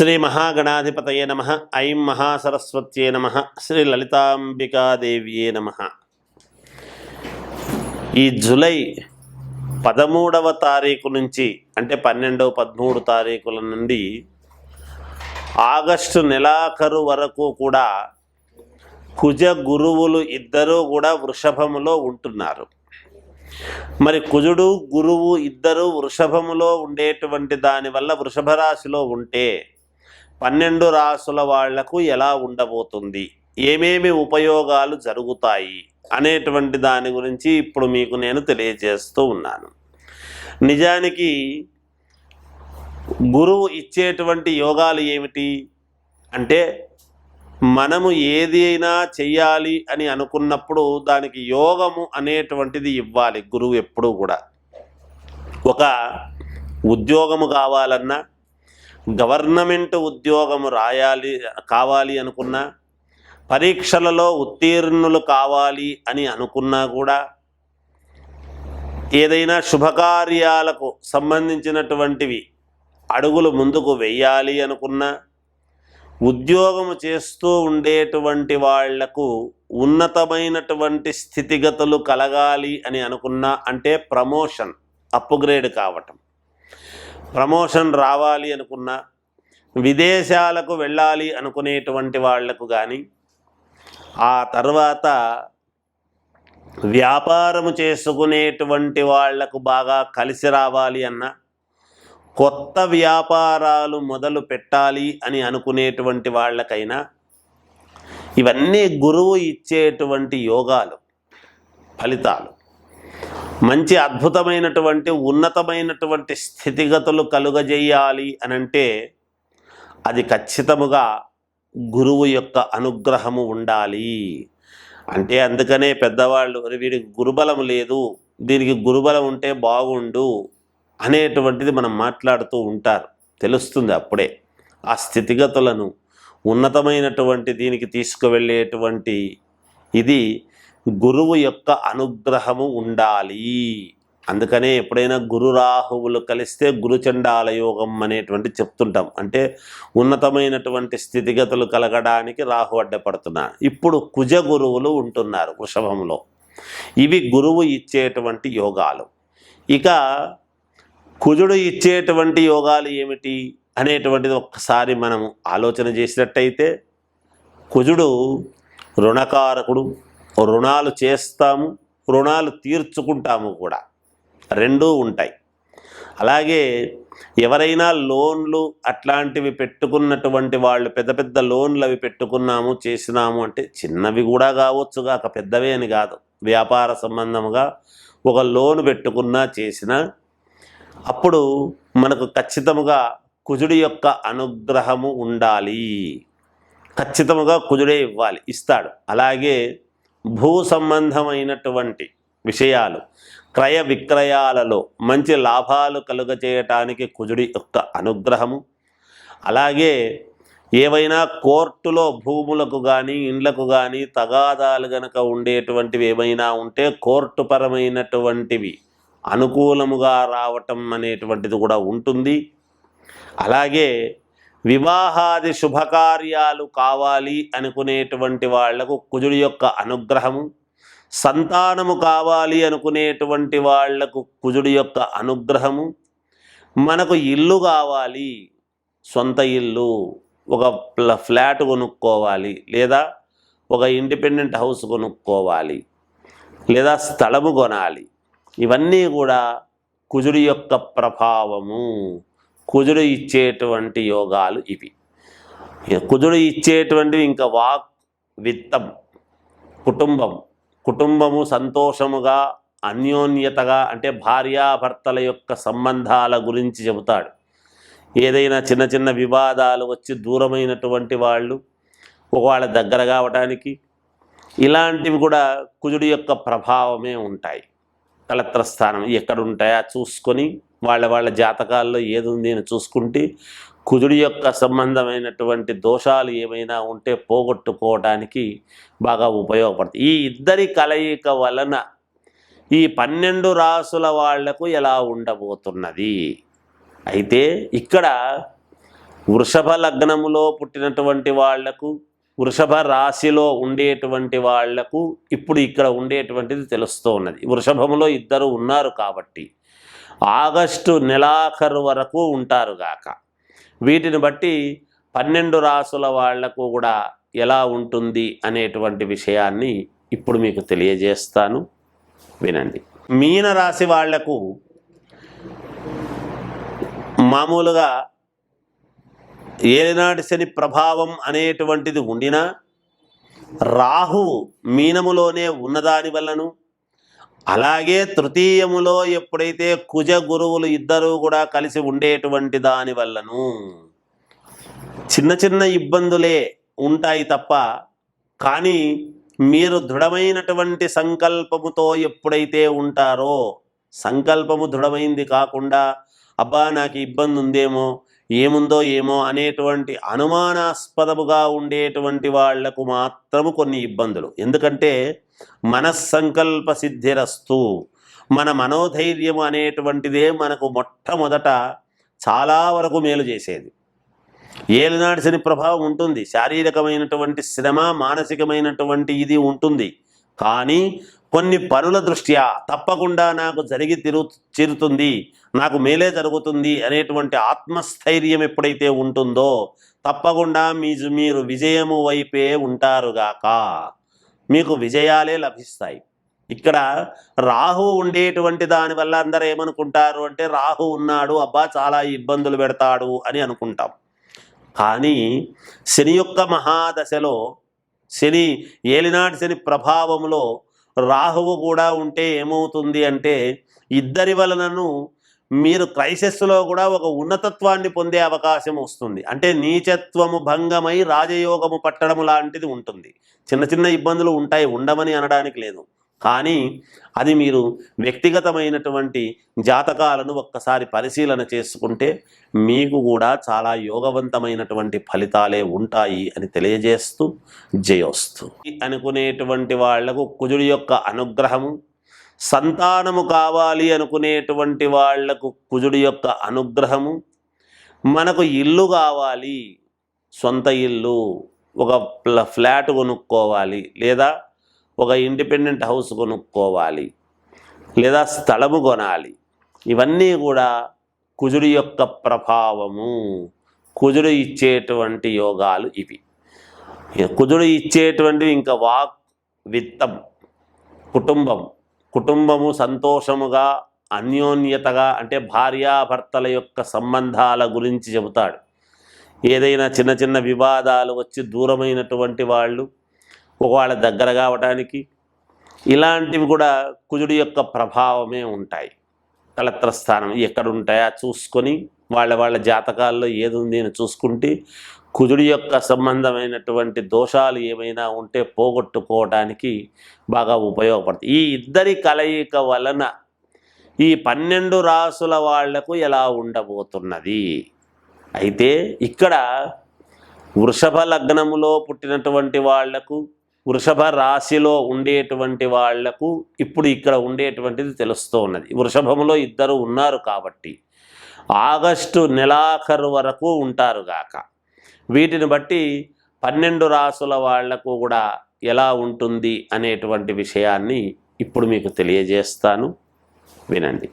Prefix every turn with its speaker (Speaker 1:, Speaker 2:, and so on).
Speaker 1: శ్రీ మహాగణాధిపతయే నమ. ఐం మహాసరస్వత్యే నమ. శ్రీ లలితాంబికాదేవ్యే నమ. ఈ జులై పదమూడవ తారీఖు నుంచి అంటే పన్నెండవ పదమూడు తారీఖుల నుండి ఆగస్టు నెలాఖరు వరకు కూడా కుజ గురువులు ఇద్దరూ కూడా వృషభములో ఉంటున్నారు. మరి కుజుడు గురువు ఇద్దరు వృషభములో ఉండేటువంటి దానివల్ల వృషభ రాశిలో ఉంటే పన్నెండు రాసుల వాళ్ళకు ఎలా ఉండబోతుంది? ఏమేమి ఉపయోగాలు జరుగుతాయి? అనేటువంటి దాని గురించి ఇప్పుడు మీకు నేను తెలియజేస్తూ ఉన్నాను. నిజానికి గురువు ఇచ్చేటువంటి యోగాలు ఏమిటి? అంటే మనము ఏది అయినా చెయ్యాలి అని అనుకున్నప్పుడు దానికి యోగము అనేటువంటిది ఇవ్వాలి గురువు ఎప్పుడూ కూడా. ఒక ఉద్యోగము కావాలన్నా గవర్నమెంట్ ఉద్యోగము రాయాలి కావాలి అనుకున్నా పరీక్షలలో ఉత్తీర్ణులు కావాలి అని అనుకున్నా కూడా ఏదైనా శుభకార్యాలకు సంబంధించినటువంటివి అడుగులు ముందుకు వెయ్యాలి అనుకున్నా ఉద్యోగము చేస్తూ ఉండేటువంటి వాళ్ళకు ఉన్నతమైనటువంటి స్థితిగతులు కలగాలి అని అనుకున్నా అంటే ప్రమోషన్ అప్గ్రేడ్ కావటం. ప్రమోషన్ రావాలి అనుకున్నా విదేశాలకు వెళ్ళాలి అనుకునేటువంటి వాళ్ళకు కానీ ఆ తర్వాత వ్యాపారము చేసుకునేటువంటి వాళ్ళకు బాగా కలిసి రావాలి అన్నా కొత్త వ్యాపారాలు మొదలు పెట్టాలి అని అనుకునేటువంటి వాళ్ళకైనా ఇవన్నీ గురువు ఇచ్చేటువంటి యోగాలు ఫలితాలు. మంచి అద్భుతమైనటువంటి ఉన్నతమైనటువంటి స్థితిగతులు కలుగజేయాలి అనంటే అది ఖచ్చితముగా గురువు యొక్క అనుగ్రహము ఉండాలి. అంటే అందుకనే పెద్దవాళ్ళు వీడికి గురుబలం లేదు దీనికి గురుబలం ఉంటే బాగుండు అనేటువంటిది మనం మాట్లాడుతూ ఉంటారు. తెలుస్తుంది అప్పుడే. ఆ స్థితిగతులను ఉన్నతమైనటువంటి దీనికి తీసుకువెళ్ళేటువంటి ఇది గురువు యొక్క అనుగ్రహము ఉండాలి. అందుకనే ఎప్పుడైనా గురు రాహువులు కలిస్తే గురుచండాల యోగం అనేటువంటి చెప్తుంటాం. అంటే ఉన్నతమైనటువంటి స్థితిగతులు కలగడానికి రాహు అడ్డపడుతున్నాడు ఇప్పుడు కుజ గురువులు ఉంటున్నారు వృషభంలో. ఇవి గురువు ఇచ్చేటువంటి యోగాలు. ఇక కుజుడు ఇచ్చేటువంటి యోగాలు ఏమిటి అనేటువంటిది ఒక్కసారి మనం ఆలోచన చేసినట్టయితే కుజుడు రుణకారకుడు రుణాలు చేస్తాము రుణాలు తీర్చుకుంటాము కూడా. రెండూ ఉంటాయి. అలాగే ఎవరైనా లోన్లు అట్లాంటివి పెట్టుకున్నటువంటి వాళ్ళు పెద్ద పెద్ద లోన్లు అవి పెట్టుకున్నాము చేసినాము అంటే చిన్నవి కూడా కావచ్చు కాక పెద్దవే అని కాదు. వ్యాపార సంబంధముగా ఒక లోన్ పెట్టుకున్నా చేసినా అప్పుడు మనకు ఖచ్చితముగా కుజుడి యొక్క అనుగ్రహము ఉండాలి. ఖచ్చితముగా కుజుడే ఇవ్వాలి ఇస్తాడు. అలాగే భూ సంబంధమైనటువంటి విషయాలు క్రయ విక్రయాలలో మంచి లాభాలు కలుగజేయటానికి కుజుడి యొక్క అనుగ్రహము. అలాగే ఏవైనా కోర్టులో భూములకు కానీ ఇండ్లకు కానీ తగాదాలు గనక ఉండేటువంటివి ఏమైనా ఉంటే కోర్టు పరమైనటువంటివి అనుకూలముగా రావటం అనేటువంటిది కూడా ఉంటుంది. అలాగే వివాహాది శుభకార్యాలు కావాలి అనుకునేటువంటి వాళ్ళకు కుజుడి యొక్క అనుగ్రహము సంతానము కావాలి అనుకునేటువంటి వాళ్ళకు కుజుడి యొక్క అనుగ్రహము మనకు ఇల్లు కావాలి సొంత ఇల్లు ఒక ప్ల- ఫ్లాట్ కొనుక్కోవాలి లేదా ఒక ఇండిపెండెంట్ హౌస్ కొనుక్కోవాలి లేదా స్థలము కొనాలి. ఇవన్నీ కూడా కుజుడి యొక్క ప్రభావము. కుజుడు ఇచ్చేటువంటి యోగాలు ఇవి. కుజుడు ఇచ్చేటువంటివి ఇంకా వాక్ విత్తం కుటుంబం. కుటుంబము సంతోషముగా అన్యోన్యతగా అంటే భార్యాభర్తల యొక్క సంబంధాల గురించి చెబుతాడు. ఏదైనా చిన్న చిన్న వివాదాలు వచ్చి దూరమైనటువంటి వాళ్ళు ఒకవేళ దగ్గర కావటానికి ఇలాంటివి కూడా కుజుడి యొక్క ప్రభావమే ఉంటాయి. కలత్రస్థానం ఎక్కడుంటాయో ఎక్కడ చూసుకొని వాళ్ళ వాళ్ళ జాతకాల్లో ఏది ఉంది అని చూసుకుంటే కుజుడి యొక్క సంబంధమైనటువంటి దోషాలు ఏమైనా ఉంటే పోగొట్టుకోవడానికి బాగా ఉపయోగపడుతుంది. ఈ ఇద్దరి కలయిక వలన ఈ పన్నెండు రాసుల వాళ్ళకు ఎలా ఉండబోతున్నది? అయితే ఇక్కడ వృషభ లగ్నములో పుట్టినటువంటి వాళ్ళకు వృషభ రాశిలో ఉండేటువంటి వాళ్ళకు ఇప్పుడు ఇక్కడ ఉండేటువంటిది తెలుస్తూ ఉన్నది. వృషభములో ఇద్దరు ఉన్నారు కాబట్టి ఆగస్టు నెలాఖరు వరకు ఉంటారుగాక వీటిని బట్టి పన్నెండు రాసుల వాళ్ళకు కూడా ఎలా ఉంటుంది అనేటువంటి విషయాన్ని ఇప్పుడు మీకు తెలియజేస్తాను. వినండి. మీన రాశి వాళ్ళకు మామూలుగా ఏలినాటి శని ప్రభావం అనేటువంటిది ఉండినా రాహు మీనములోనే ఉన్నదాని వల్లను అలాగే తృతీయములో ఎప్పుడైతే కుజ గురువులు ఇద్దరూ కూడా కలిసి ఉండేటువంటి దాని వల్లను చిన్న చిన్న ఇబ్బందులే ఉంటాయి తప్ప కానీ మీరు దృఢమైనటువంటి సంకల్పముతో ఎప్పుడైతే ఉంటారో సంకల్పము దృఢమైంది కాకుండా అబ్బా నాకు ఇబ్బంది ఉందేమో ఏముందో ఏమో అనేటువంటి అనుమానాస్పదముగా ఉండేటువంటి వాళ్ళకు మాత్రము కొన్ని ఇబ్బందులు. ఎందుకంటే మనస్సంకల్ప సిద్ధిరస్తు మన మనోధైర్యము అనేటువంటిదే మనకు మొట్టమొదట చాలా వరకు మేలు చేసేది. ఏలినాటి శని ప్రభావం ఉంటుంది. శారీరకమైనటువంటి శ్రమ మానసికమైనటువంటి ఇది ఉంటుంది. కానీ కొన్ని పనుల దృష్ట్యా తప్పకుండా నాకు జరిగి తిరు చేరుతుంది నాకు మేలే జరుగుతుంది అనేటువంటి ఆత్మస్థైర్యం ఎప్పుడైతే ఉంటుందో తప్పకుండా మీ మీరు విజయము వైపే ఉంటారుగాక. మీకు విజయాలే లభిస్తాయి. ఇక్కడ రాహు ఉండేటువంటి దానివల్ల అందరూ ఏమనుకుంటారు అంటే రాహు ఉన్నాడు అబ్బా చాలా ఇబ్బందులు పెడతాడు అని అనుకుంటాం. కానీ శని యొక్క మహాదశలో శని ఏలినాటి శని ప్రభావంలో రాహువు కూడా ఉంటే ఏమవుతుంది అంటే ఇద్దరి వలనను మీరు క్రైసిస్లో కూడా ఒక ఉన్నతత్వాన్ని పొందే అవకాశం వస్తుంది. అంటే నీచత్వము భంగమై రాజయోగము పట్టడము లాంటిది ఉంటుంది. చిన్న చిన్న ఇబ్బందులు ఉంటాయి ఉండమని అనడానికి లేదు. కానీ అది మీరు వ్యక్తిగతమైనటువంటి జాతకాలను ఒక్కసారి పరిశీలన చేసుకుంటే మీకు కూడా చాలా యోగవంతమైనటువంటి ఫలితాలే ఉంటాయి అని తెలియజేస్తూ జయోస్తు. అనుకునేటువంటి వాళ్ళకు కుజుడి యొక్క అనుగ్రహము సంతానము కావాలి అనుకునేటువంటి వాళ్ళకు కుజుడి యొక్క అనుగ్రహము మనకు ఇల్లు కావాలి సొంత ఇల్లు ఒక ప్ల- ఫ్లాట్ కొనుక్కోవాలి లేదా ఒక ఇండిపెండెంట్ హౌస్ కొనుక్కోవాలి లేదా స్థలము కొనాలి. ఇవన్నీ కూడా కుజుడి యొక్క ప్రభావము. కుజుడు ఇచ్చేటువంటి యోగాలు ఇవి. కుజుడు ఇచ్చేటువంటివి ఇంకా వాక్ విత్తం కుటుంబం కుటుంబము సంతోషముగా అన్యోన్యతగా అంటే భార్యాభర్తల యొక్క సంబంధాల గురించి చెబుతాడు. ఏదైనా చిన్న చిన్న వివాదాలు వచ్చి దూరమైనటువంటి వాళ్ళు ఒకవేళ దగ్గర కావడానికి ఇలాంటివి కూడా కుజుడి యొక్క ప్రభావమే ఉంటాయి. కలత్రస్థానం ఎక్కడుంటాయో చూసుకొని వాళ్ళ వాళ్ళ జాతకాల్లో ఏది ఉంది అని చూసుకుంటే కుజుడి యొక్క సంబంధమైనటువంటి దోషాలు ఏమైనా ఉంటే పోగొట్టుకోవడానికి బాగా ఉపయోగపడుతుంది. ఈ ఇద్దరి కలయిక వలన ఈ పన్నెండు రాసుల వాళ్ళకు ఎలా ఉండబోతున్నది? అయితే ఇక్కడ వృషభ లగ్నములో పుట్టినటువంటి వాళ్ళకు వృషభ రాశిలో ఉండేటువంటి వాళ్ళకు ఇప్పుడు ఇక్కడ ఉండేటువంటిది తెలుస్తూ ఉన్నది వృషభములో ఇద్దరు ఉన్నారు కాబట్టి ఆగస్టు నెలాఖరు వరకు ఉంటారు గాక. వీటిని బట్టి పన్నెండు రాసుల వాళ్ళకు కూడా ఎలా ఉంటుంది అనేటువంటి విషయాన్ని ఇప్పుడు మీకు తెలియజేస్తాను. వినండి.